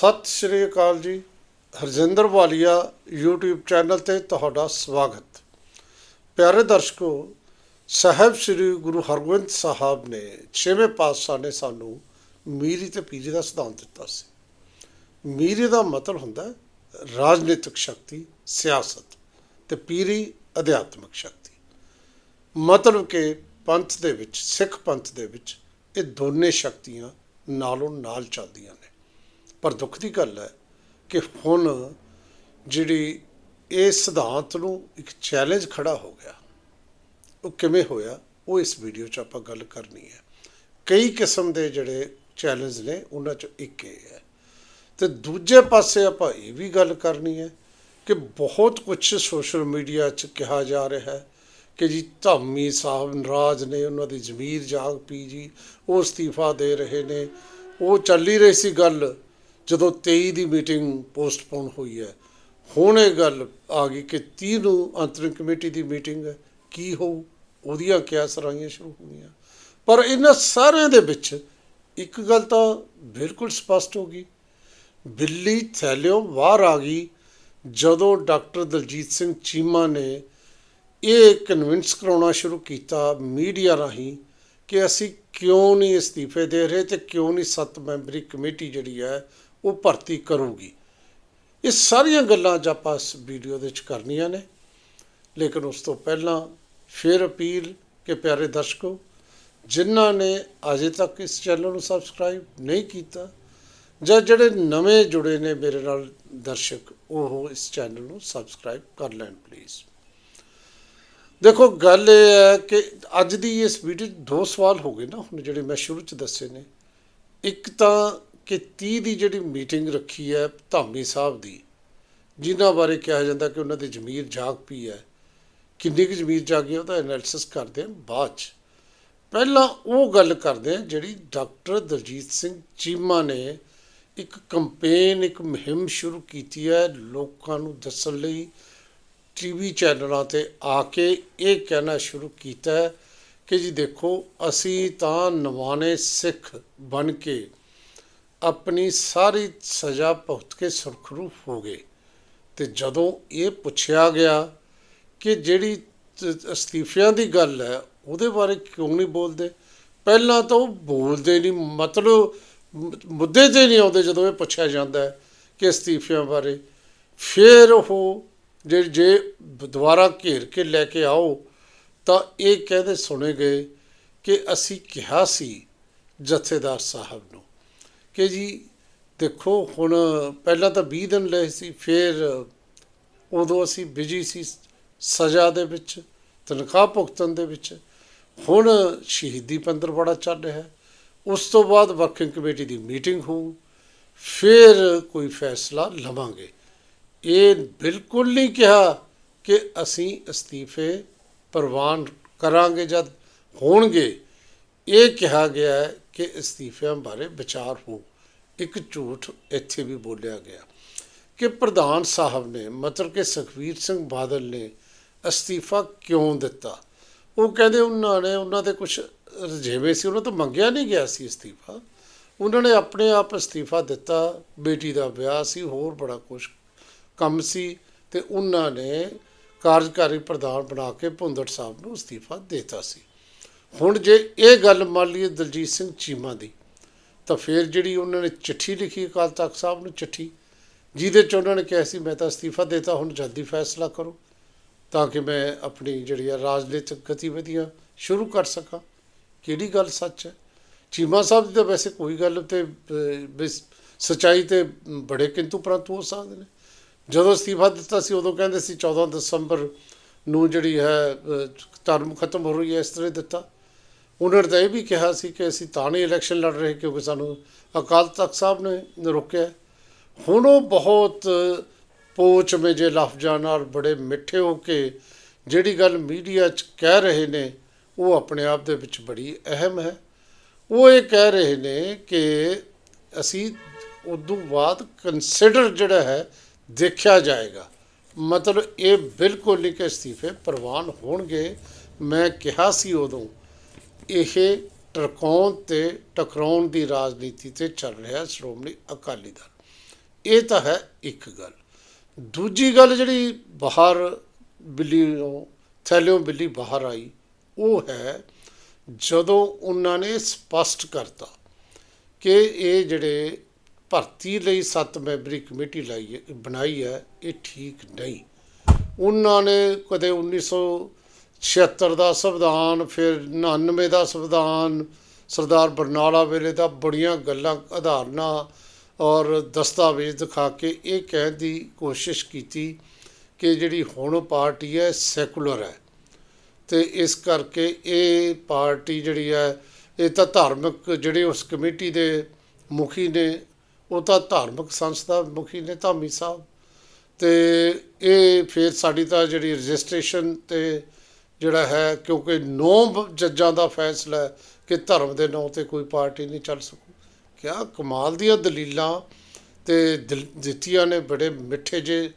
ਸਤਿ ਸ਼੍ਰੀ ਅਕਾਲ ਜੀ। ਹਰਜਿੰਦਰ ਵਾਲੀਆ YouTube channel ਤੇ ਤੁਹਾਡਾ ਸਵਾਗਤ। ਪਿਆਰੇ ਦਰਸ਼ਕੋ, ਸਾਹਿਬ ਸ੍ਰੀ ਗੁਰੂ ਹਰਗੋਬਿੰਦ ਸਾਹਿਬ ਨੇ ਛੇਵੇਂ ਪਾਤਸ਼ਾਹ ਨੇ ਸਾਨੂੰ ਮੀਰੀ ਤੇ ਪੀਰੀ ਦਾ ਸਿਧਾਂਤ ਦਿੱਤਾ ਸੀ। ਮੀਰੀ ਦਾ ਮਤਲਬ ਹੁੰਦਾ ਰਾਜਨੀਤਿਕ ਸ਼ਕਤੀ, ਸਿਆਸਤ ਤੇ ਪੀਰੀ ਅਧਿਆਤਮਿਕ ਸ਼ਕਤੀ। ਮਤਲਬ ਕਿ ਪੰਥ ਦੇ ਵਿੱਚ, ਸਿੱਖ ਪੰਥ ਦੇ ਵਿੱਚ ਇਹ ਦੋਨੇ ਸ਼ਕਤੀਆਂ ਨਾਲੋਂ ਨਾਲ ਚੱਲਦੀਆਂ ਨੇ। ਪਰ ਦੁੱਖ ਦੀ ਗੱਲ ਹੈ ਕਿ ਹੁਣ ਜਿਹੜੀ ਇਹ ਸਿਧਾਂਤ ਨੂੰ ਇੱਕ ਚੈਲੰਜ ਖੜਾ ਹੋ ਗਿਆ। ਉਹ ਕਿਵੇਂ ਹੋਇਆ? ਉਹ ਇਸ ਵੀਡੀਓ 'ਚ ਆਪਾਂ ਗੱਲ ਕਰਨੀ ਹੈ। ਕਈ ਕਿਸਮ ਦੇ ਜਿਹੜੇ ਚੈਲੰਜ ਨੇ, ਉਹਨਾਂ 'ਚੋਂ ਇੱਕ ਇਹ ਹੈ। ਤੇ ਦੂਜੇ ਪਾਸੇ ਆਪਾਂ ਇਹ ਵੀ ਗੱਲ ਕਰਨੀ ਹੈ ਕਿ ਬਹੁਤ ਕੁਝ ਸੋਸ਼ਲ ਮੀਡੀਆ 'ਚ ਕਿਹਾ ਜਾ ਰਿਹਾ ਹੈ ਕਿ ਜੀ ਧਾਮੀ ਸਾਹਿਬ ਨਰਾਜ ਨੇ, ਉਹਨਾਂ ਦੀ ਜ਼ਮੀਰ ਜਾਗ ਪੀ ਜੀ, ਉਹ ਅਸਤੀਫਾ ਦੇ ਰਹੇ ਨੇ, ਉਹ ਚੱਲ ਹੀ ਰਹੀ ਸੀ ਗੱਲ। ਜਦੋਂ 23 ਦੀ ਮੀਟਿੰਗ ਪੋਸਟਪੋਨ ਹੋਈ ਹੈ, ਹੁਣ ਇਹ ਗੱਲ ਆ ਗਈ ਕਿ 30 ਨੂੰ ਅੰਤਰਿਮ ਕਮੇਟੀ ਦੀ ਮੀਟਿੰਗ ਹੈ, ਕੀ ਹੋਊ? ਉਹਦੀਆਂ ਕਿਆ ਸਰਾਈਆਂ ਸ਼ੁਰੂ ਹੋ ਗਈਆਂ ਪਰ ਇਹਨਾਂ ਸਾਰਿਆਂ ਦੇ ਵਿੱਚ ਇੱਕ ਗੱਲ ਤਾਂ ਬਿਲਕੁਲ ਸਪਸ਼ਟ ਹੋ ਗਈ। ਬਿੱਲੀ ਥੈਲਿਓ ਬਾਹਰ ਆ ਗਈ ਜਦੋਂ ਡਾਕਟਰ ਦਲਜੀਤ ਸਿੰਘ ਚੀਮਾ ਨੇ ਇਹ ਕਨਵਿੰਸ ਕਰਾਉਣਾ ਸ਼ੁਰੂ ਕੀਤਾ ਮੀਡੀਆ ਰਾਹੀਂ ਕਿ ਅਸੀਂ ਕਿਉਂ ਨਹੀਂ ਅਸਤੀਫੇ ਦੇ ਰਹੇ ਤੇ ਕਿਉਂ ਨਹੀਂ ਸੱਤ ਮੈਂਬਰੀ ਕਮੇਟੀ ਜਿਹੜੀ ਹੈ ਉਹ ਭਰਤੀ ਕਰੂਗੀ। ਇਹ ਸਾਰੀਆਂ ਗੱਲਾਂ ਅੱਜ ਆਪਾਂ ਇਸ ਵੀਡੀਓ ਦੇ ਵਿੱਚ ਕਰਨੀਆਂ ਨੇ। ਲੇਕਿਨ ਉਸ ਤੋਂ ਪਹਿਲਾਂ ਫਿਰ ਅਪੀਲ ਕਿ ਪਿਆਰੇ ਦਰਸ਼ਕੋ, ਜਿਨ੍ਹਾਂ ਨੇ ਅਜੇ ਤੱਕ ਇਸ ਚੈਨਲ ਨੂੰ ਸਬਸਕ੍ਰਾਈਬ ਨਹੀਂ ਕੀਤਾ ਜਾਂ ਜਿਹੜੇ ਨਵੇਂ ਜੁੜੇ ਨੇ ਮੇਰੇ ਨਾਲ ਦਰਸ਼ਕ, ਉਹ ਇਸ ਚੈਨਲ ਨੂੰ ਸਬਸਕ੍ਰਾਈਬ ਕਰ ਲੈਣ ਪਲੀਜ਼ ਦੇਖੋ, ਗੱਲ ਇਹ ਹੈ ਕਿ ਅੱਜ ਦੀ ਇਸ ਵੀਡੀਓ 'ਚ ਦੋ ਸਵਾਲ ਹੋ ਗਏ ਨਾ ਹੁਣ ਜਿਹੜੇ ਮੈਂ ਸ਼ੁਰੂ 'ਚ ਦੱਸੇ ਨੇ। ਇੱਕ ਤਾਂ ਕਿ 30 ਦੀ ਜਿਹੜੀ ਮੀਟਿੰਗ ਰੱਖੀ ਹੈ ਧਾਮੀ ਸਾਹਿਬ ਦੀ, ਜਿਨ੍ਹਾਂ ਬਾਰੇ ਕਿਹਾ ਜਾਂਦਾ ਕਿ ਉਹਨਾਂ ਦੀ ਜ਼ਮੀਰ ਜਾਗ ਪਈ ਹੈ। ਕਿੰਨੀ ਕੁ ਜ਼ਮੀਰ ਜਾਗੀ ਹੈ ਉਹਦਾ ਐਨਾਲਿਸਿਸ ਕਰਦੇ ਹਾਂ ਬਾਅਦ 'ਚ। ਪਹਿਲਾਂ ਉਹ ਗੱਲ ਕਰਦੇ ਹਾਂ ਜਿਹੜੀ ਡਾਕਟਰ ਦਲਜੀਤ ਸਿੰਘ ਚੀਮਾ ਨੇ ਇੱਕ ਕੰਪੇਨ ਇੱਕ ਮੁਹਿੰਮ ਸ਼ੁਰੂ ਕੀਤੀ ਹੈ ਲੋਕਾਂ ਨੂੰ ਦੱਸਣ ਲਈ ਟੀਵੀ ਚੈਨਲਾਂ ਤੇ ਆ ਕੇ ਇਹ ਕਹਿਣਾ ਸ਼ੁਰੂ ਕੀਤਾ ਕਿ ਜੀ ਦੇਖੋ, ਅਸੀਂ ਤਾਂ ਨਵਾਣੇ ਸਿੱਖ ਬਣ ਕੇ ਆਪਣੀ ਸਾਰੀ ਸਜ਼ਾ ਭੁਗਤ ਕੇ ਸੁਰਖਰੂ ਹੋ ਗਏ। ਤੇ ਜਦੋਂ ਇਹ ਪੁੱਛਿਆ ਗਿਆ ਕਿ ਜਿਹੜੀ ਅਸਤੀਫਿਆਂ ਦੀ ਗੱਲ ਹੈ, ਉਹਦੇ ਬਾਰੇ ਕਿਉਂ ਨਹੀਂ ਬੋਲਦੇ? ਪਹਿਲਾਂ ਤਾਂ ਉਹ ਬੋਲਦੇ ਨਹੀਂ, ਮਤਲਬ ਮੁੱਦੇ ਤੇ ਨਹੀਂ ਆਉਂਦੇ ਜਦੋਂ ਇਹ ਪੁੱਛਿਆ ਜਾਂਦਾ ਹੈ ਕਿ ਅਸਤੀਫਿਆਂ ਬਾਰੇ। ਫਿਰ ਉਹ ਜੇ ਜੇ ਦੁਬਾਰਾ ਘੇਰ ਕੇ ਲੈ ਕੇ ਆਓ, ਤਾਂ ਇਹ ਕਹਿੰਦੇ ਸੁਣੇ ਗਏ ਕਿ ਅਸੀਂ ਕਿਹਾ ਸੀ ਜਥੇਦਾਰ ਸਾਹਿਬ ਨੂੰ ਕਿ ਜੀ ਦੇਖੋ, ਹੁਣ ਪਹਿਲਾਂ ਤਾਂ 20 ਦਿਨ ਲਏ ਸੀ, ਫਿਰ ਉਦੋਂ ਅਸੀਂ ਬਿਜ਼ੀ ਸੀ ਸਜ਼ਾ ਦੇ ਵਿੱਚ, ਤਨਖਾਹ ਭੁਗਤਣ ਦੇ ਵਿੱਚ। ਹੁਣ ਸ਼ਹੀਦੀ ਪੰਦਰ ਬੜਾ ਚੱਲ ਰਿਹਾ। ਉਸ ਤੋਂ ਬਾਅਦ ਵਰਕਿੰਗ ਕਮੇਟੀ ਦੀ ਮੀਟਿੰਗ ਹੋਊ, ਫਿਰ ਕੋਈ ਫੈਸਲਾ ਲਵਾਂਗੇ। ਇਹ ਬਿਲਕੁਲ ਨਹੀਂ ਕਿਹਾ ਕਿ ਅਸੀਂ ਅਸਤੀਫੇ ਪ੍ਰਵਾਨ ਕਰਾਂਗੇ ਜਦ ਹੋਣਗੇ। ਇਹ ਕਿਹਾ ਗਿਆ ਹੈ ਕਿ ਅਸਤੀਫਿਆਂ ਬਾਰੇ ਵਿਚਾਰ ਹੋ। ਇੱਕ ਝੂਠ ਇੱਥੇ ਵੀ ਬੋਲਿਆ ਗਿਆ ਕਿ ਪ੍ਰਧਾਨ ਸਾਹਿਬ ਨੇ, ਮਤਲਬ ਕਿ ਸੁਖਵੀਰ ਸਿੰਘ ਬਾਦਲ ਨੇ ਅਸਤੀਫਾ ਕਿਉਂ ਦਿੱਤਾ? ਉਹ ਕਹਿੰਦੇ ਉਹਨਾਂ ਨੇ, ਉਹਨਾਂ ਦੇ ਕੁਝ ਰਜੇਵੇਂ ਸੀ, ਉਹਨਾਂ ਤੋਂ ਮੰਗਿਆ ਨਹੀਂ ਗਿਆ ਸੀ ਅਸਤੀਫਾ। ਉਹਨਾਂ ਨੇ ਆਪਣੇ ਆਪ ਅਸਤੀਫਾ ਦਿੱਤਾ, ਬੇਟੀ ਦਾ ਵਿਆਹ ਸੀ, ਹੋਰ ਬੜਾ ਕੁਝ ਕੰਮ ਸੀ ਤੇ ਉਹਨਾਂ ਨੇ ਕਾਰਜਕਾਰੀ ਪ੍ਰਧਾਨ ਬਣਾ ਕੇ ਭੁੰਦੜ ਸਾਹਿਬ ਨੂੰ ਅਸਤੀਫਾ ਦਿੱਤਾ ਸੀ। ਹੁਣ ਜੇ ਇਹ ਗੱਲ ਮੰਨ ਲਈਏ ਦਲਜੀਤ ਸਿੰਘ ਚੀਮਾ ਦੀ ਤਾਂ ਫਿਰ ਜਿਹੜੀ ਉਹਨਾਂ ਨੇ ਚਿੱਠੀ ਲਿਖੀ ਅਕਾਲ ਤਖਤ ਸਾਹਿਬ ਨੂੰ ਚਿੱਠੀ ਜਿਹਦੇ ਚ ਉਹਨਾਂ ਨੇ ਕਿਹਾ ਸੀ ਮੈਂ ਤਾਂ ਅਸਤੀਫਾ ਦੇਤਾ ਹੁਣ ਜਲਦੀ ਫੈਸਲਾ ਕਰੋ ਤਾਂ ਕਿ ਮੈਂ ਆਪਣੀ ਜਿਹੜੀ ਆ ਰਾਜਨੀਤਿਕ ਗਤੀਵਿਧੀਆਂ ਸ਼ੁਰੂ ਕਰ ਸਕਾਂ। ਕਿਹੜੀ ਗੱਲ ਸੱਚ ਹੈ? ਚੀਮਾ ਸਾਹਿਬ ਦੀ ਤਾਂ ਵੈਸੇ ਕੋਈ ਗੱਲ ਤੇ ਅਹ, ਵੀ ਸਚਾਈ ਤੇ ਬੜੇ ਕਿੰਤੂ ਪਰੰਤੂ ਹੋ ਸਕਦੇ ਨੇ। ਜਦੋਂ ਅਸਤੀਫਾ ਦਿੱਤਾ ਸੀ ਉਦੋਂ ਕਹਿੰਦੇ ਸੀ 14 ਦਸੰਬਰ ਨੂੰ ਜਿਹੜੀ ਹੈ ਅਹ, ਟਰਮ ਖਤਮ ਹੋ ਰਹੀ ਹੈ ਇਸ ਤਰ੍ਹਾਂ ਦਿੱਤਾ। ਉਹਨਾਂ ਨੇ ਤਾਂ ਇਹ ਵੀ ਕਿਹਾ ਸੀ ਕਿ ਅਸੀਂ ਤਾਂ ਨਹੀਂ ਇਲੈਕਸ਼ਨ ਲੜ ਰਹੇ ਕਿਉਂਕਿ ਸਾਨੂੰ ਅਕਾਲ ਤਖਤ ਸਾਹਿਬ ਨੇ ਰੋਕਿਆ। ਹੁਣ ਉਹ ਬਹੁਤ ਪੋਚ ਮੇ ਜੇ ਲਫ਼ਜ਼ਾਂ ਨਾਲ ਬੜੇ ਮਿੱਠੇ ਹੋ ਕੇ ਜਿਹੜੀ ਗੱਲ ਮੀਡੀਆ 'ਚ ਕਹਿ ਰਹੇ ਨੇ, ਉਹ ਆਪਣੇ ਆਪ ਦੇ ਵਿੱਚ ਬੜੀ ਅਹਿਮ ਹੈ। ਉਹ ਇਹ ਕਹਿ ਰਹੇ ਨੇ ਕਿ ਅਸੀਂ ਉਦੋਂ ਬਾਅਦ ਕੰਸੀਡਰ ਜਿਹੜਾ ਹੈ, ਦੇਖਿਆ ਜਾਏਗਾ। ਮਤਲਬ ਇਹ ਬਿਲਕੁਲ ਨਹੀਂ ਕਿ ਅਸਤੀਫੇ ਪ੍ਰਵਾਨ ਹੋਣਗੇ। ਮੈਂ ਕਿਹਾ ਸੀ ਉਦੋਂ ਇਹ ਟਰਕਾਉਣ ਤੇ ਟਕਰਾਉਣ ਦੀ ਰਾਜਨੀਤੀ ਤੇ ਚੱਲ ਰਿਹਾ ਸ਼੍ਰੋਮਣੀ ਅਕਾਲੀ ਦਲ। ਇਹ ਤਾਂ ਹੈ ਇੱਕ ਗੱਲ। ਦੂਜੀ ਗੱਲ ਜਿਹੜੀ ਬਾਹਰ ਬਿੱਲੀ ਉਹ ਥੈਲਿਓਂ ਬਿੱਲੀ ਬਾਹਰ ਆਈ, ਉਹ ਹੈ ਜਦੋਂ ਉਹਨਾਂ ਨੇ ਸਪਸ਼ਟ ਕਰਤਾ ਕਿ ਇਹ ਜਿਹੜੇ ਭਰਤੀ ਲਈ ਸੱਤ ਮੈਂਬਰੀ ਕਮੇਟੀ ਲਾਈ ਬਣਾਈ ਹੈ, ਇਹ ਠੀਕ ਨਹੀਂ। ਉਹਨਾਂ ਨੇ ਕਦੇ 1976 ਦਾ ਸੰਵਿਧਾਨ, ਫਿਰ 99 ਦਾ ਸੰਵਿਧਾਨ, ਸਰਦਾਰ ਬਰਨਾਲਾ ਵੇਲੇ ਦਾ ਬੜੀਆਂ ਗੱਲਾਂ ਆਧਾਰਨਾ ਔਰ ਦਸਤਾਵੇਜ਼ ਦਿਖਾ ਕੇ ਇਹ ਕਹਿਣ ਦੀ ਕੋਸ਼ਿਸ਼ ਕੀਤੀ ਕਿ ਜਿਹੜੀ ਹੁਣ ਪਾਰਟੀ ਹੈ, ਸੈਕੂਲਰ ਹੈ। ਤੇ ਇਸ ਕਰਕੇ ਇਹ ਪਾਰਟੀ ਜਿਹੜੀ ਹੈ, ਇਹ ਤਾਂ ਧਾਰਮਿਕ ਜਿਹੜੇ ਉਸ ਕਮੇਟੀ ਦੇ ਮੁਖੀ ਨੇ, ਉਹ ਤਾਂ ਧਾਰਮਿਕ ਸੰਸਥਾ ਮੁਖੀ ਨੇ ਧਾਮੀ ਸਾਹਿਬ। ਤੇ ਇਹ ਫਿਰ ਸਾਡੀ ਤਾਂ ਜਿਹੜੀ ਰਜਿਸਟ੍ਰੇਸ਼ਨ ਤੇ ਜਿਹੜਾ ਹੈ, ਕਿਉਂਕਿ ਨੌ ਜੱਜਾਂ ਦਾ ਫੈਸਲਾ ਕਿ ਧਰਮ ਦੇ ਨਾਂ ਤੇ ਕੋਈ ਪਾਰਟੀ ਨਹੀਂ ਚੱਲ ਸਕੂ। ਕਿਆ ਕਮਾਲ ਦੀਆਂ ਦਲੀਲਾਂ ਤੇ ਦਿਲ- ਦਿੱਤੀਆਂ ਨੇ ਬੜੇ ਮਿੱਠੇ ਜੇ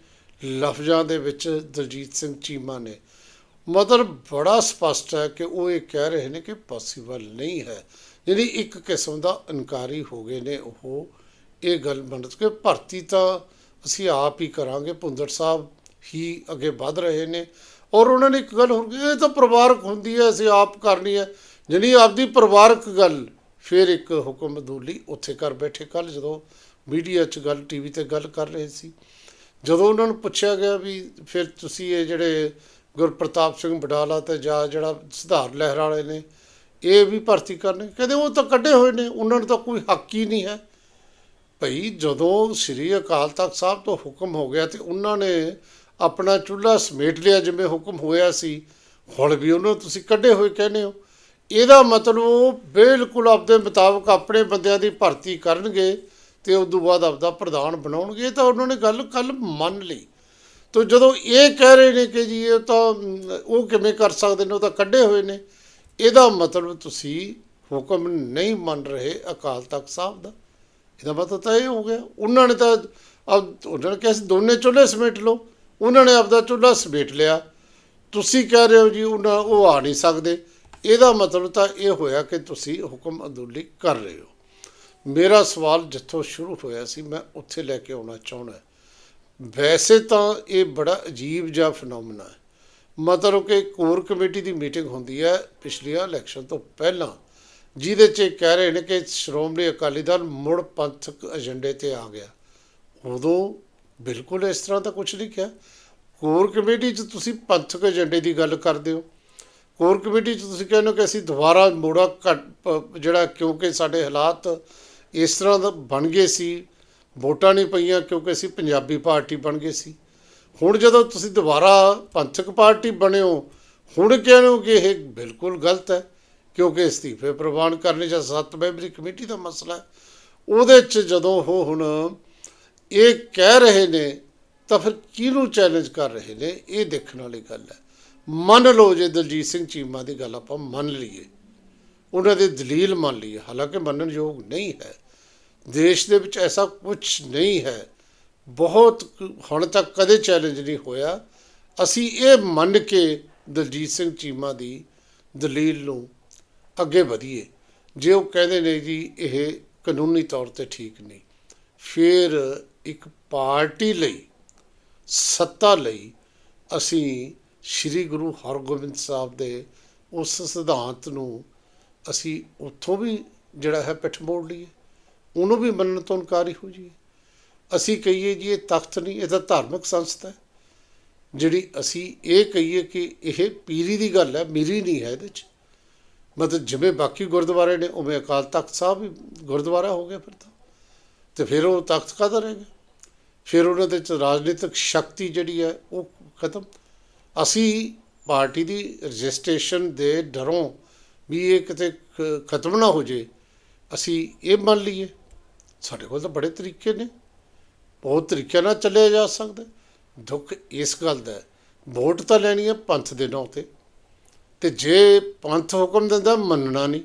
ਲਫ਼ਜ਼ਾਂ ਦੇ ਵਿੱਚ ਦਲਜੀਤ ਸਿੰਘ ਚੀਮਾ ਨੇ। ਮਦਰ ਬੜਾ ਸਪਸ਼ਟ ਹੈ ਕਿ ਉਹ ਇਹ ਕਹਿ ਰਹੇ ਨੇ ਕਿ ਪੋਸੀਬਲ ਨਹੀਂ ਹੈ। ਜਿਹੜੀ ਇੱਕ ਕਿਸਮ ਦਾ ਇਨਕਾਰੀ ਹੋ ਗਏ ਨੇ ਉਹ। ਇਹ ਗੱਲ ਮੰਨ ਕੇ ਭਰਤੀ ਤਾਂ ਅਸੀਂ ਆਪ ਹੀ ਕਰਾਂਗੇ। ਭੁੰਦੜ ਸਾਹਿਬ ਹੀ ਅੱਗੇ ਵੱਧ ਰਹੇ ਨੇ। ਔਰ ਉਹਨਾਂ ਨੇ ਇੱਕ ਗੱਲ ਹੋਰ ਕਹੀ, ਇਹ ਤਾਂ ਪਰਿਵਾਰਕ ਹੁੰਦੀ ਹੈ ਅਸੀਂ ਆਪ ਕਰਨੀ ਹੈ। ਜਿਹੜੀ ਆਪਦੀ ਪਰਿਵਾਰਕ ਗੱਲ ਫਿਰ ਇੱਕ ਹੁਕਮ ਦੂਲੀ ਉੱਥੇ ਕਰ ਬੈਠੇ ਕੱਲ ਜਦੋਂ ਮੀਡੀਆ 'ਚ ਗੱਲ ਟੀਵੀ ਤੇ ਗੱਲ ਕਰ ਰਹੇ ਸੀ। ਜਦੋਂ ਉਹਨਾਂ ਨੂੰ ਪੁੱਛਿਆ ਗਿਆ ਵੀ ਫਿਰ ਤੁਸੀਂ ਇਹ ਜਿਹੜੇ ਗੁਰਪ੍ਰਤਾਪ ਸਿੰਘ ਬਡਾਲਾ ਤੇ ਜਾਂ ਜਿਹੜਾ ਸੁਧਾਰ ਲਹਿਰ ਵਾਲੇ ਨੇ ਇਹ ਵੀ ਭਰਤੀ ਕਰਨੇ। ਕਹਿੰਦੇ ਉਹ ਤਾਂ ਕੱਢੇ ਹੋਏ ਨੇ ਉਹਨਾਂ ਨੂੰ ਤਾਂ ਕੋਈ ਹੱਕ ਹੀ ਨਹੀਂ ਹੈ। ਭਈ ਜਦੋਂ ਸ੍ਰੀ ਅਕਾਲ ਤਖਤ ਸਾਹਿਬ ਤੋਂ ਹੁਕਮ ਹੋ ਗਿਆ ਤੇ ਉਹਨਾਂ ਨੇ ਆਪਣਾ ਚੁੱਲ੍ਹਾ ਸਮੇਟ ਲਿਆ ਜਿਵੇਂ ਹੁਕਮ ਹੋਇਆ ਸੀ, ਹੁਣ ਵੀ ਉਹਨੂੰ ਤੁਸੀਂ ਕੱਢੇ ਹੋਏ ਕਹਿੰਦੇ ਹੋ। ਇਹਦਾ ਮਤਲਬ ਉਹ ਬਿਲਕੁਲ ਆਪਦੇ ਮੁਤਾਬਕ ਆਪਣੇ ਬੰਦਿਆਂ ਦੀ ਭਰਤੀ ਕਰਨਗੇ ਤੇ ਉਸ ਤੋਂ ਬਾਅਦ ਆਪਦਾ ਪ੍ਰਧਾਨ ਬਣਾਉਣਗੇ, ਇਹ ਤਾਂ ਉਹਨਾਂ ਨੇ ਗੱਲ ਕੱਲ ਮੰਨ ਲਈ। ਤੋ ਜਦੋਂ ਇਹ ਕਹਿ ਰਹੇ ਨੇ ਕਿ ਜੀ ਇਹ ਤਾਂ, ਉਹ ਕਿਵੇਂ ਕਰ ਸਕਦੇ ਨੇ, ਉਹ ਤਾਂ ਕੱਢੇ ਹੋਏ ਨੇ। ਇਹਦਾ ਮਤਲਬ ਤੁਸੀਂ ਹੁਕਮ ਨਹੀਂ ਮੰਨ ਰਹੇ ਅਕਾਲ ਤਖਤ ਸਾਹਿਬ ਦਾ। ਇਹਦਾ ਮਤਲਬ ਤਾਂ ਇਹ ਹੋ ਗਿਆ। ਉਹਨਾਂ ਨੇ ਤਾਂ ਉਹਨਾਂ ਨੇ ਕਿਹਾ ਸੀ, ਦੋਨੇ ਚੁੱਲ੍ਹੇ ਸਮੇਟ ਲਓ। ਉਹਨਾਂ ਨੇ ਆਪਦਾ ਚੁੱਲ੍ਹਾ ਸਮੇਟ ਲਿਆ। ਤੁਸੀਂ ਕਹਿ ਰਹੇ ਹੋ ਜੀ ਉਹਨਾਂ ਉਹ ਆ ਨਹੀਂ ਸਕਦੇ। ਇਹਦਾ ਮਤਲਬ ਤਾਂ ਇਹ ਹੋਇਆ ਕਿ ਤੁਸੀਂ ਹੁਕਮ ਅਦੁੱਲੀ ਕਰ ਰਹੇ ਹੋ। ਮੇਰਾ ਸਵਾਲ ਜਿੱਥੋਂ ਸ਼ੁਰੂ ਹੋਇਆ ਸੀ, ਮੈਂ ਉੱਥੇ ਲੈ ਕੇ ਆਉਣਾ ਚਾਹੁੰਦਾ ਵੈਸੇ ਤਾਂ ਇਹ ਬੜਾ ਅਜੀਬ ਜਿਹਾ ਫਨੋਮਨਾ ਹੈ। ਮਤਲਬ ਕਿ ਕੋਰ ਕਮੇਟੀ ਦੀ ਮੀਟਿੰਗ ਹੁੰਦੀ ਹੈ ਪਿਛਲੀਆਂ ਇਲੈਕਸ਼ਨ ਤੋਂ ਪਹਿਲਾਂ। ਜਿਹਦੇ 'ਚ ਇਹ ਕਹਿ ਰਹੇ ਨੇ ਕਿ ਸ਼੍ਰੋਮਣੀ ਅਕਾਲੀ ਦਲ ਮੁੜ ਪੰਥਕ ਏਜੰਡੇ ਤੇ ਆ ਗਿਆ। ਉਦੋਂ ਬਿਲਕੁਲ ਇਸ ਤਰ੍ਹਾਂ ਦਾ ਕੁਝ ਨਹੀਂ ਕਿਹਾ। ਕੋਰ ਕਮੇਟੀ 'ਚ ਤੁਸੀਂ ਪੰਥਕ ਏਜੰਡੇ ਦੀ ਗੱਲ ਕਰਦੇ ਹੋ। ਕੋਰ ਕਮੇਟੀ 'ਚ ਤੁਸੀਂ ਕਹਿੰਦੇ ਹੋ ਕਿ ਅਸੀਂ ਦੁਬਾਰਾ ਮੋੜਾ ਘੱਟ ਪ- ਜਿਹੜਾ ਕਿਉਂਕਿ ਸਾਡੇ ਹਾਲਾਤ ਇਸ ਤਰ੍ਹਾਂ ਦਾ ਬਣ ਗਏ ਸੀ, ਵੋਟਾਂ ਨਹੀਂ ਪਈਆਂ ਕਿਉਂਕਿ ਅਸੀਂ ਪੰਜਾਬੀ ਪਾਰਟੀ ਬਣ ਗਏ ਸੀ। ਹੁਣ ਜਦੋਂ ਤੁਸੀਂ ਦੁਬਾਰਾ ਪੰਥਕ ਪਾਰਟੀ ਬਣਿਓ, ਹੁਣ ਕਹਿੰਦੇ ਹੋ ਕਿ ਇਹ ਬਿਲਕੁਲ ਗਲਤ ਹੈ, ਕਿਉਂਕਿ ਅਸਤੀਫੇ ਪ੍ਰਵਾਨ ਕਰਨੇ ਜਾਂ ਸੱਤ ਮੈਂਬਰੀ ਕਮੇਟੀ ਦਾ ਮਸਲਾ ਹੈ। ਉਹਦੇ 'ਚ ਜਦੋਂ ਉਹ ਹੁਣ ਇਹ ਕਹਿ ਰਹੇ ਨੇ, ਤਾਂ ਫਿਰ ਕਿਹਨੂੰ ਚੈਲੰਜ ਕਰ ਰਹੇ ਨੇ? ਇਹ ਦੇਖਣ ਵਾਲੀ ਗੱਲ ਹੈ। ਮੰਨ ਲਓ ਜੇ ਦਲਜੀਤ ਸਿੰਘ ਚੀਮਾ ਦੀ ਗੱਲ ਆਪਾਂ ਮੰਨ ਲਈਏ। ਉਹਨਾਂ ਦੀ ਦਲੀਲ ਮੰਨ ਲਈਏ। ਹਾਲਾਂਕਿ ਮੰਨਣ ਯੋਗ ਨਹੀਂ ਹੈ। ਦੇਸ਼ ਦੇ ਵਿੱਚ ਐਸਾ ਕੁਝ ਨਹੀਂ ਹੈ। ਬਹੁਤ ਹੁਣ ਤੱਕ ਕਦੇ ਚੈਲੰਜ ਨਹੀਂ ਹੋਇਆ। ਅਸੀਂ ਇਹ ਮੰਨ ਕੇ ਦਲਜੀਤ ਸਿੰਘ ਚੀਮਾ ਦੀ ਦਲੀਲ ਨੂੰ ਅੱਗੇ ਵਧੀਏ। ਜੇ ਉਹ ਕਹਿੰਦੇ ਨੇ ਜੀ ਇਹ ਕਾਨੂੰਨੀ ਤੌਰ ਤੇ ਠੀਕ ਨਹੀਂ, ਫਿਰ ਇੱਕ ਪਾਰਟੀ ਲਈ, ਸੱਤਾ ਲਈ ਅਸੀਂ ਸ੍ਰੀ ਗੁਰੂ ਹਰਗੋਬਿੰਦ ਸਾਹਿਬ ਦੇ ਉਸ ਸਿਧਾਂਤ ਨੂੰ ਅਸੀਂ ਉੱਥੋਂ ਵੀ ਜਿਹੜਾ ਹੈ ਪਿੱਠ ਮੋੜ ਲਈਏ। ਉਹਨੂੰ ਵੀ ਮੰਨਣ ਤੋਂ ਇਨਕਾਰੀ ਹੋ। ਜਾਈਏ ਅਸੀਂ ਕਹੀਏ ਜੀ ਇਹ ਤਖਤ ਨਹੀਂ, ਇਹ ਤਾਂ ਧਾਰਮਿਕ ਸੰਸਥਾ ਹੈ। ਜਿਹੜੀ ਅਸੀਂ ਇਹ ਕਹੀਏ ਕਿ ਇਹ ਪੀਰੀ ਦੀ ਗੱਲ ਹੈ, ਮੇਰੀ ਨਹੀਂ ਹੈ ਇਹਦੇ 'ਚ। ਮਤਲਬ ਜਿਵੇਂ ਬਾਕੀ ਗੁਰਦੁਆਰੇ ਨੇ, ਉਵੇਂ ਅਕਾਲ ਤਖਤ ਸਾਹਿਬ ਵੀ ਗੁਰਦੁਆਰਾ ਹੋ ਗਿਆ ਫਿਰ ਤਾਂ। ਤੇ ਫਿਰ ਉਹ ਤਖਤ ਕਾਹਦਾ ਰਹਿ ਗਿਆ ਫਿਰ ਉਹਨਾਂ ਦੇ ਚ ਰਾਜਨੀਤਿਕ ਸ਼ਕਤੀ ਜਿਹੜੀ ਹੈ ਉਹ ਖਤਮ। ਅਸੀਂ ਪਾਰਟੀ ਦੀ ਰਜਿਸਟ੍ਰੇਸ਼ਨ ਦੇ ਡਰੋਂ ਵੀ ਇਹ ਕਿਤੇ ਖ- ਖਤਮ ਨਾ ਹੋ ਜੇ, ਅਸੀਂ ਇਹ ਮੰਨ ਲਈਏ। ਸਾਡੇ ਕੋਲ ਤਾਂ ਬੜੇ ਤਰੀਕੇ ਨੇ। ਬਹੁਤ ਤਰੀਕਿਆਂ ਨਾਲ ਚੱਲਿਆ ਜਾ ਸਕਦਾ। ਦੁੱਖ ਇਸ ਗੱਲ ਦਾ ਵੋਟ ਤਾਂ ਲੈਣੀ ਹੈ ਪੰਥ ਦੇ ਨਾਂ ਤੇ। ਤੇ ਜੇ ਪੰਥ ਹੁਕਮ ਦਿੰਦਾ ਮੰਨਣਾ ਨਹੀਂ।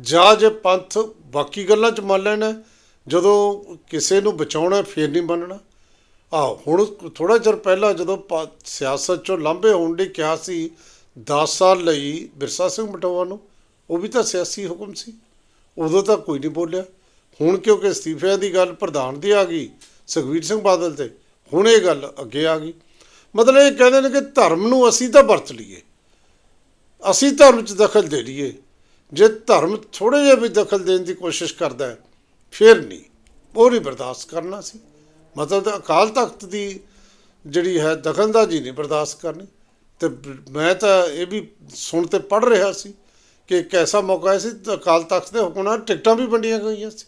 ਜਾਂ ਜੇ ਪੰਥ ਬਾਕੀ ਗੱਲਾਂ 'ਚ ਮੰਨ ਲੈਣਾ ਜਦੋਂ ਕਿਸੇ ਨੂੰ ਬਚਾਉਣਾ ਫਿਰ ਨਹੀਂ ਮੰਨਣਾ। ਆ ਹੁਣ ਥੋੜਾ ਚਿਰ ਪਹਿਲਾਂ ਜਦੋਂ ਪਾ- ਸਿਆਸਤ 'ਚੋਂ ਲਾਂਭੇ ਹੋਣ ਦੀ ਕਿਹਾ ਸੀ 10 ਸਾਲ ਲਈ ਬਿਰਸਾ ਸਿੰਘ ਬਟੋਆ ਨੂੰ, ਉਹ ਵੀ ਤਾਂ ਸਿਆਸੀ ਹੁਕਮ ਸੀ। ਉਦੋਂ ਤਾਂ ਕੋਈ ਨਹੀਂ ਬੋਲਿਆ। ਹੁਣ ਕਿਉਂਕਿ ਅਸਤੀਫਿਆਂ ਦੀ ਗੱਲ ਪ੍ਰਧਾਨ ਦੀ ਆ ਗਈ, ਸੁਖਬੀਰ ਸਿੰਘ ਬਾਦਲ ਤੇ, ਹੁਣ ਇਹ ਗੱਲ ਅੱਗੇ ਆ ਗਈ। ਮਤਲਬ ਇਹ ਕਹਿੰਦੇ ਨੇ ਕਿ ਧਰਮ ਨੂੰ ਅਸੀਂ ਤਾਂ ਵਰਤ ਲਈਏ। ਅਸੀਂ ਧਰਮ 'ਚ ਦਖਲ ਦੇ ਲਈਏ। ਜੇ ਧਰਮ ਥੋੜੇ ਜਿਹਾ ਵੀ ਦਖਲ ਦੇਣ ਦੀ ਕੋਸ਼ਿਸ਼ ਕਰਦਾ ਹੈ ਫਿਰ ਨਹੀਂ। ਉਹ ਨਹੀਂ ਬਰਦਾਸ਼ਤ ਕਰਨਾ ਸੀ। ਮਤਲਬ ਤਾਂ ਅਕਾਲ ਤਖਤ ਦੀ ਜਿਹੜੀ ਹੈ ਦਖਲਅੰਦਾਜ਼ੀ ਨਹੀਂ ਬਰਦਾਸ਼ਤ ਕਰਨੀ। ਤੇ ਮੈਂ ਤਾਂ ਇਹ ਵੀ ਸੁਣ ਤੇ ਪੜ ਰਿਹਾ ਸੀ ਕਿ ਇੱਕ ਐਸਾ ਮੌਕਾ ਸੀ ਅਕਾਲ ਤਖਤ ਦੇ ਹੁਕਮਾਂ ਟਿਕਟਾਂ ਵੀ ਵੰਡੀਆਂ ਗਈਆਂ ਸੀ।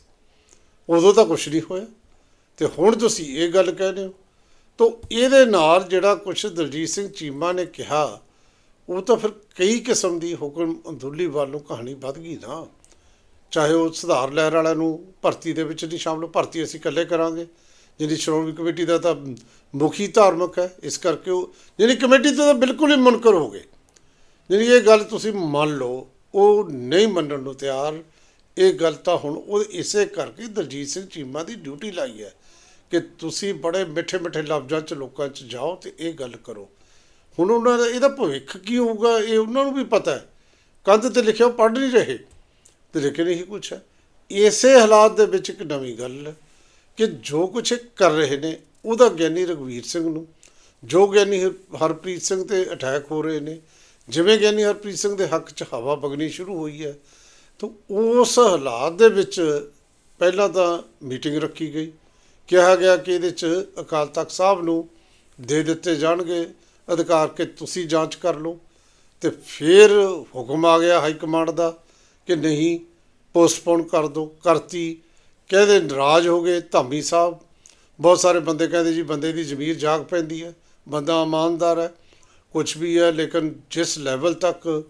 ਉਦੋਂ ਤਾਂ ਕੁਝ ਨਹੀਂ ਹੋਇਆ। ਤੇ ਹੁਣ ਤੁਸੀਂ ਇਹ ਗੱਲ ਕਹਿੰਦੇ ਹੋ। ਤਾਂ ਇਹਦੇ ਨਾਲ ਜਿਹੜਾ ਕੁਛ ਦਲਜੀਤ ਸਿੰਘ ਚੀਮਾ ਨੇ ਕਿਹਾ, ਉਹ ਤਾਂ ਫਿਰ ਕਈ ਕਿਸਮ ਦੀ ਹੁਕਮ ਅੰਦਰਲੀ ਵੱਲ ਨੂੰ ਕਹਾਣੀ ਵੱਧ ਗਈ ਨਾ। ਚਾਹੇ ਉਹ ਸੁਧਾਰ ਲਹਿਰ ਵਾਲਿਆਂ ਨੂੰ ਭਰਤੀ ਦੇ ਵਿੱਚ ਨਹੀਂ ਸ਼ਾਮਲ, ਭਰਤੀ ਅਸੀਂ ਇਕੱਲੇ ਕਰਾਂਗੇ। ਜਿਹੜੀ ਸ਼੍ਰੋਮਣੀ ਕਮੇਟੀ ਦਾ ਤਾਂ ਮੁਖੀ ਧਾਰਮਿਕ ਹੈ, ਇਸ ਕਰਕੇ ਉਹ ਜਿਹੜੀ ਕਮੇਟੀ ਤੋਂ ਤਾਂ ਬਿਲਕੁਲ ਹੀ ਮੁਨਕਰ ਹੋ ਗਏ। ਜਿਹੜੀ ਇਹ ਗੱਲ ਤੁਸੀਂ ਮੰਨ ਲਓ, ਉਹ ਨਹੀਂ ਮੰਨਣ ਨੂੰ ਤਿਆਰ, ਇਹ ਗੱਲ ਤਾਂ ਹੁਣ ਉਹ ਇਸੇ ਕਰਕੇ ਦਲਜੀਤ ਸਿੰਘ ਚੀਮਾ ਦੀ ਡਿਊਟੀ ਲਾਈ ਹੈ ਕਿ ਤੁਸੀਂ ਬੜੇ ਮਿੱਠੇ ਮਿੱਠੇ ਲਫ਼ਜ਼ਾਂ 'ਚ ਲੋਕਾਂ 'ਚ ਜਾਓ ਤੇ ਇਹ ਗੱਲ ਕਰੋ। ਹੁਣ ਉਹਨਾਂ ਦਾ ਇਹਦਾ ਭਵਿੱਖ ਕੀ ਹੋਊਗਾ, ਇਹ ਉਹਨਾਂ ਨੂੰ ਵੀ ਪਤਾ ਹੈ। ਕੰਧ ਤੇ ਲਿਖਿਆ ਉਹ ਪੜ੍ਹ ਨਹੀਂ ਰਹੇ। ਤੇ ਲੇਕਿਨ ਇਹੀ ਕੁਛ ਹੈ। ਇਸੇ ਹਾਲਾਤ ਦੇ ਵਿੱਚ ਇੱਕ ਨਵੀਂ ਗੱਲ ਹੈ ਕਿ ਜੋ ਕੁਛ ਕਰ ਰਹੇ ਨੇ, ਉਹਦਾ ਗਿਆਨੀ ਰਘਵੀਰ ਸਿੰਘ ਨੂੰ, ਜੋ ਗਿਆਨੀ ਹਰ- ਹਰਪ੍ਰੀਤ ਸਿੰਘ ਤੇ ਅਟੈਕ ਹੋ ਰਹੇ ਨੇ, ਜਿਵੇਂ ਗਿਆਨੀ ਹਰਪ੍ਰੀਤ ਸਿੰਘ ਦੇ ਹੱਕ 'ਚ ਹਵਾ ਵਗਣੀ ਸ਼ੁਰੂ ਹੋਈ ਹੈ, ਤਾਂ ਉਸ ਹਾਲਾਤ ਦੇ ਵਿੱਚ ਪਹਿਲਾਂ ਤਾਂ ਮੀਟਿੰਗ ਰੱਖੀ ਗਈ। ਕਿਹਾ ਗਿਆ ਕਿ ਇਹਦੇ 'ਚ ਅਕਾਲ ਤਖਤ ਸਾਹਿਬ ਨੂੰ ਦੇ ਦਿੱਤੇ ਜਾਣਗੇ, ਅਧਿਕਾਰ ਕਿ ਤੁਸੀਂ ਜਾਂਚ ਕਰ ਲਓ। ਤੇ ਫਿਰ ਹੁਕਮ ਆ ਗਿਆ ਹਾਈ ਕਮਾਂਡ ਦਾ ਕਿ ਨਹੀਂ ਪੋਸਟਪੋਨ ਕਰ ਦਿਓ ਕਰਤੀ। ਕਹਿੰਦੇ ਨਾਰਾਜ਼ ਹੋ ਗਏ ਧਾਮੀ ਸਾਹਿਬ। ਬਹੁਤ ਸਾਰੇ ਬੰਦੇ ਕਹਿੰਦੇ ਜੀ ਬੰਦੇ ਦੀ ਜ਼ਮੀਰ ਜਾਗ ਪੈਂਦੀ ਹੈ, ਬੰਦਾ ਇਮਾਨਦਾਰ ਹੈ ਕੁਝ ਵੀ ਹੈ, ਲੇਕਿਨ ਜਿਸ ਲੈਵਲ ਤੱਕ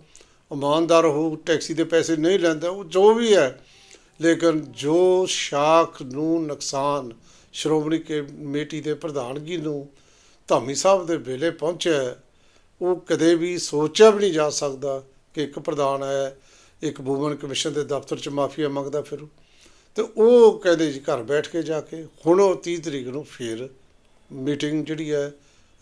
ਇਮਾਨਦਾਰ ਹੋ ਟੈਕਸੀ ਦੇ ਪੈਸੇ ਨਹੀਂ ਲੈਂਦਾ, ਉਹ ਜੋ ਵੀ ਹੈ, ਲੇਕਿਨ ਜੋ ਸ਼ਾਖ ਨੂੰ ਨੁਕਸਾਨ ਸ਼੍ਰੋਮਣੀ ਕਮੇਟੀ ਦੇ ਪ੍ਰਧਾਨਗੀ ਨੂੰ ਧਾਮੀ ਸਾਹਿਬ ਦੇ ਵੇਲੇ ਪਹੁੰਚਿਆ, ਉਹ ਕਦੇ ਵੀ ਸੋਚਿਆ ਵੀ ਨਹੀਂ ਜਾ ਸਕਦਾ ਕਿ ਇੱਕ ਪ੍ਰਧਾਨ ਹੈ ਇੱਕ ਵੂਮਨ ਕਮਿਸ਼ਨ ਦੇ ਦਫ਼ਤਰ 'ਚ ਮਾਫੀਆ ਮੰਗਦਾ ਫਿਰੂ। ਤੇ ਉਹ ਕਹਿੰਦੇ ਜੀ ਘਰ ਬੈਠ ਕੇ ਜਾ ਕੇ, ਹੁਣ ਉਹ 30 ਤਰੀਕ ਨੂੰ ਫਿਰ ਮੀਟਿੰਗ ਜਿਹੜੀ ਹੈ,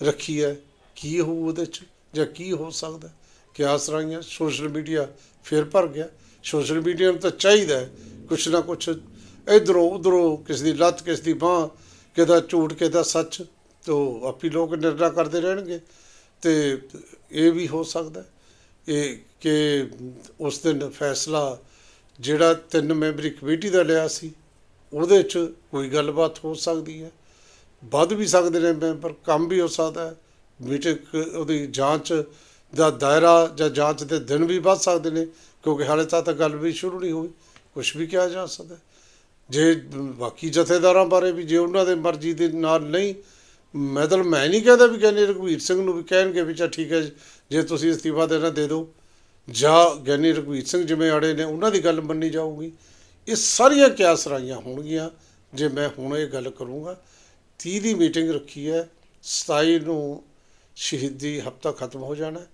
ਰੱਖੀ ਹੈ। ਕੀ ਹੋਊ ਉਹਦੇ 'ਚ ਜਾਂ ਕੀ ਹੋ ਸਕਦਾ? ਕਿਆਸ ਰਾਈਆਂ ਸੋਸ਼ਲ ਮੀਡੀਆ ਫਿਰ ਭਰ ਗਿਆ। ਸੋਸ਼ਲ ਮੀਡੀਆ ਨੂੰ ਤਾਂ ਚਾਹੀਦਾ ਕੁਛ ਨਾ ਕੁਛ। ਇਧਰੋਂ ਉਧਰੋਂ ਕਿਸ ਦੀ ਲੱਤ, ਕਿਸ ਦੀ ਬਾਹ, ਕਿਹਦਾ ਝੂਠ, ਕਿਹਦਾ ਸੱਚ, ਤੋ ਆਪੀ ਲੋਕ ਨਿਰਣਾ ਕਰਦੇ ਰਹਿਣਗੇ। ਤੇ ਇਹ ਵੀ ਹੋ ਸਕਦਾ ਇਹ ਕਿ ਉਸ ਦਿਨ ਫੈਸਲਾ ਜਿਹੜਾ ਤਿੰਨ ਮੈਂਬਰੀ ਕਮੇਟੀ ਦਾ ਲਿਆ ਸੀ, ਉਹਦੇ 'ਚ ਕੋਈ ਗੱਲਬਾਤ ਹੋ ਸਕਦੀ ਹੈ। ਵੱਧ ਵੀ ਸਕਦੇ ਨੇ ਮੈਂਬਰ, ਕੰਮ ਵੀ ਹੋ ਸਕਦਾ ਹੈ। ਮੀਟਿੰਗ ਉਹਦੀ ਜਾਂਚ ਦਾ ਦਾਇਰਾ ਜਾਂ ਜਾਂਚ ਦੇ ਦਿਨ ਵੀ ਵੱਧ ਸਕਦੇ ਨੇ, ਕਿਉਂਕਿ ਹਾਲੇ ਤੱਕ ਤਾਂ ਗੱਲ ਵੀ ਸ਼ੁਰੂ ਨਹੀਂ ਹੋਈ। ਕੁਝ ਵੀ ਕਿਹਾ ਜਾ ਸਕਦਾ ਜੇ ਬਾਕੀ ਜਥੇਦਾਰਾਂ ਬਾਰੇ ਵੀ, ਜੇ ਉਹਨਾਂ ਦੇ ਮਰਜ਼ੀ ਦੇ ਨਾਲ ਨਹੀਂ ਮਤਲਬ ਮੈਂ ਨਹੀਂ ਕਹਿੰਦਾ ਵੀ ਗਿਆਨੀ ਰਘਵੀਰ ਸਿੰਘ ਨੂੰ ਵੀ ਕਹਿਣਗੇ ਵੀ ਚਾ ਠੀਕ ਹੈ ਜੇ ਤੁਸੀਂ ਅਸਤੀਫਾ ਦੇਣਾ ਦੇ ਦਿਓ। ਜਾਂ ਗਿਆਨੀ ਰਘਵੀਰ ਸਿੰਘ ਜਿਵੇਂ ਅੜੇ ਨੇ, ਉਹਨਾਂ ਦੀ ਗੱਲ ਮੰਨੀ ਜਾਊਗੀ। ਇਹ ਸਾਰੀਆਂ ਕਿਆਸਰਾਈਆਂ ਹੋਣਗੀਆਂ, ਜੇ ਮੈਂ ਹੁਣ ਇਹ ਗੱਲ ਕਰੂੰਗਾ। 30 ਦੀ ਮੀਟਿੰਗ ਰੱਖੀ ਹੈ 27 ਨੂੰ ਸ਼ਹੀਦੀ ਹਫਤਾ ਖਤਮ ਹੋ ਜਾਣਾ ਹੈ।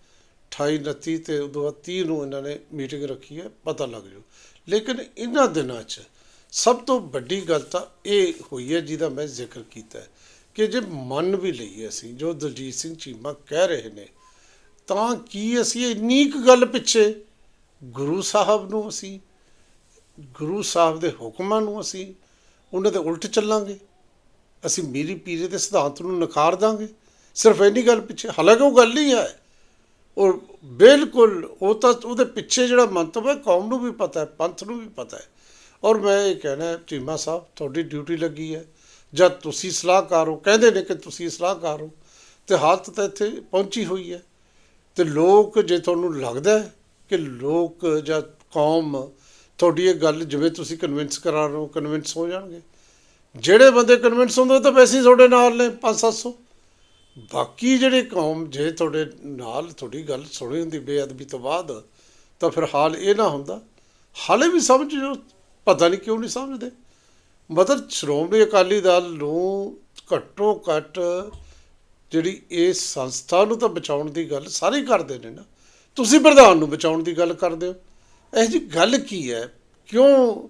28 29 ਤੇ ਉਦੋਂ ਬਾਅਦ 30 ਨੂੰ ਇਹਨਾਂ ਨੇ ਮੀਟਿੰਗ ਰੱਖੀ ਹੈ, ਪਤਾ ਲੱਗ ਜੂ ਲੇਕਿਨ ਇਹਨਾਂ ਦਿਨਾਂ 'ਚ ਸਭ ਤੋਂ ਵੱਡੀ ਗੱਲ ਤਾਂ ਇਹ ਹੋਈ ਹੈ, ਜਿਹਦਾ ਮੈਂ ਜ਼ਿਕਰ ਕੀਤਾ ਹੈ। ਕਿ ਜੇ ਮੰਨ ਵੀ ਲਈਏ ਅਸੀਂ, ਜੋ ਦਲਜੀਤ ਸਿੰਘ ਚੀਮਾ ਕਹਿ ਰਹੇ ਨੇ, ਤਾਂ ਕੀ ਅਸੀਂ ਇੰਨੀ ਕੁ ਗੱਲ ਪਿੱਛੇ ਗੁਰੂ ਸਾਹਿਬ ਨੂੰ ਅਸੀਂ, ਗੁਰੂ ਸਾਹਿਬ ਦੇ ਹੁਕਮਾਂ ਨੂੰ ਅਸੀਂ, ਉਹਨਾਂ ਦੇ ਉਲਟ ਚੱਲਾਂਗੇ? ਅਸੀਂ ਮੀਰੀ ਪੀਰੇ ਦੇ ਸਿਧਾਂਤ ਨੂੰ ਨਕਾਰ ਦਾਂਗੇ? ਸਿਰਫ ਇੰਨੀ ਗੱਲ ਪਿੱਛੇ, ਹਾਲਾਂਕਿ ਉਹ ਗੱਲ ਨਹੀਂ ਹੈ। ਔਰ ਬਿਲਕੁਲ ਉਹ ਤਾਂ ਉਹਦੇ ਪਿੱਛੇ ਜਿਹੜਾ ਮੰਤਵ ਹੈ, ਕੌਮ ਨੂੰ ਵੀ ਪਤਾ ਹੈ, ਪੰਥ ਨੂੰ ਵੀ ਪਤਾ ਹੈ। ਔਰ ਮੈਂ ਇਹ ਕਹਿਣਾ ਚੀਮਾ ਸਾਹਿਬ, ਤੁਹਾਡੀ ਡਿਊਟੀ ਲੱਗੀ ਹੈ। ਜਦ ਤੁਸੀਂ ਸਲਾਹਕਾਰ ਹੋ, ਕਹਿੰਦੇ ਨੇ ਕਿ ਤੁਸੀਂ ਸਲਾਹਕਾਰ ਹੋ, ਤੇ ਹਾਲਤ ਤਾਂ ਇੱਥੇ ਪਹੁੰਚੀ ਹੋਈ ਹੈ। ਤੇ ਲੋਕ ਜੇ ਤੁਹਾਨੂੰ ਲੱਗਦਾ ਕਿ ਲੋਕ ਜਾਂ ਕੌਮ ਤੁਹਾਡੀ ਇਹ ਗੱਲ ਜਿਵੇਂ ਤੁਸੀਂ ਕਨਵਿੰਸ ਕਰਾ ਰਹੇ ਹੋ ਕਨਵਿੰਸ ਹੋ ਜਾਣਗੇ। ਜਿਹੜੇ ਬੰਦੇ ਕਨਵਿੰਸ ਹੁੰਦੇ ਉਹ ਤਾਂ ਵੈਸੇ ਤੁਹਾਡੇ ਨਾਲ ਨੇ 5-700 ਬਾਕੀ ਜਿਹੜੇ ਕੌਮ, ਜੇ ਤੁਹਾਡੇ ਨਾਲ ਤੁਹਾਡੀ ਗੱਲ ਸੁਣੀ ਹੁੰਦੀ ਬੇਅਦਬੀ ਤੋਂ ਬਾਅਦ, ਤਾਂ ਫਿਰ ਹਾਲ ਇਹ ਨਾ ਹੁੰਦਾ। ਹਾਲੇ ਵੀ ਸਮਝ ਜੋ, ਪਤਾ ਨਹੀਂ ਕਿਉਂ ਨਹੀਂ ਸਮਝਦੇ। ਮਤਲਬ ਸ਼੍ਰੋਮਣੀ ਅਕਾਲੀ ਦਲ ਨੂੰ ਘੱਟੋ ਘੱਟ ਜਿਹੜੀ ਇਸ ਸੰਸਥਾ ਨੂੰ ਤਾਂ ਬਚਾਉਣ ਦੀ ਗੱਲ ਸਾਰੇ ਕਰਦੇ ਨੇ ਨਾ। ਤੁਸੀਂ ਪ੍ਰਧਾਨ ਨੂੰ ਬਚਾਉਣ ਦੀ ਗੱਲ ਕਰਦੇ ਹੋ। ਇਹ ਜੀ ਗੱਲ ਕੀ ਹੈ? ਕਿਉਂ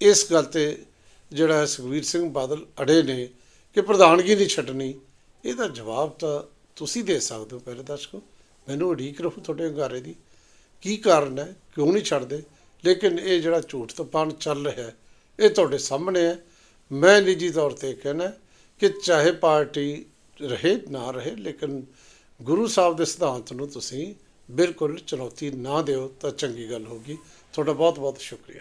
ਇਸ ਗੱਲ ਤੇ ਜਿਹੜਾ ਸੁਖਵੀਰ ਸਿੰਘ ਬਾਦਲ ਅੜੇ ਨੇ ਕਿ ਪ੍ਰਧਾਨਗੀ ਨਹੀਂ ਛੱਡਣੀ? ਇਹਦਾ ਜਵਾਬ ਤਾਂ ਤੁਸੀਂ ਦੇ ਸਕਦੇ ਹੋ ਪਹਿਲੇ ਦਰਸ਼ਕੋ। ਮੈਨੂੰ ਉਡੀਕ ਰਹੋ ਤੁਹਾਡੇ ਹੰਗਾਰੇ ਦੀ। ਕੀ ਕਾਰਨ ਹੈ? ਕਿਉਂ ਨਹੀਂ ਛੱਡਦੇ? ਲੇਕਿਨ ਇਹ ਜਿਹੜਾ ਝੂਠ ਤਪਾਨ ਚੱਲ ਰਿਹਾ ਹੈ ਇਹ ਤੁਹਾਡੇ ਸਾਹਮਣੇ ਹੈ। ਮੈਂ ਨਿੱਜੀ ਤੌਰ ਤੇ ਕਹਿਣਾ ਕਿ ਚਾਹੇ ਪਾਰਟੀ ਰਹੇ ਨਾ ਰਹੇ, ਲੇਕਿਨ ਗੁਰੂ ਸਾਹਿਬ ਦੇ ਸਿਧਾਂਤ ਨੂੰ ਤੁਸੀਂ ਬਿਲਕੁਲ ਚੁਣੌਤੀ ਨਾ ਦਿਓ ਤਾਂ ਚੰਗੀ ਗੱਲ ਹੋਗੀ ਤੁਹਾਡਾ ਬਹੁਤ ਬਹੁਤ ਸ਼ੁਕਰੀਆ।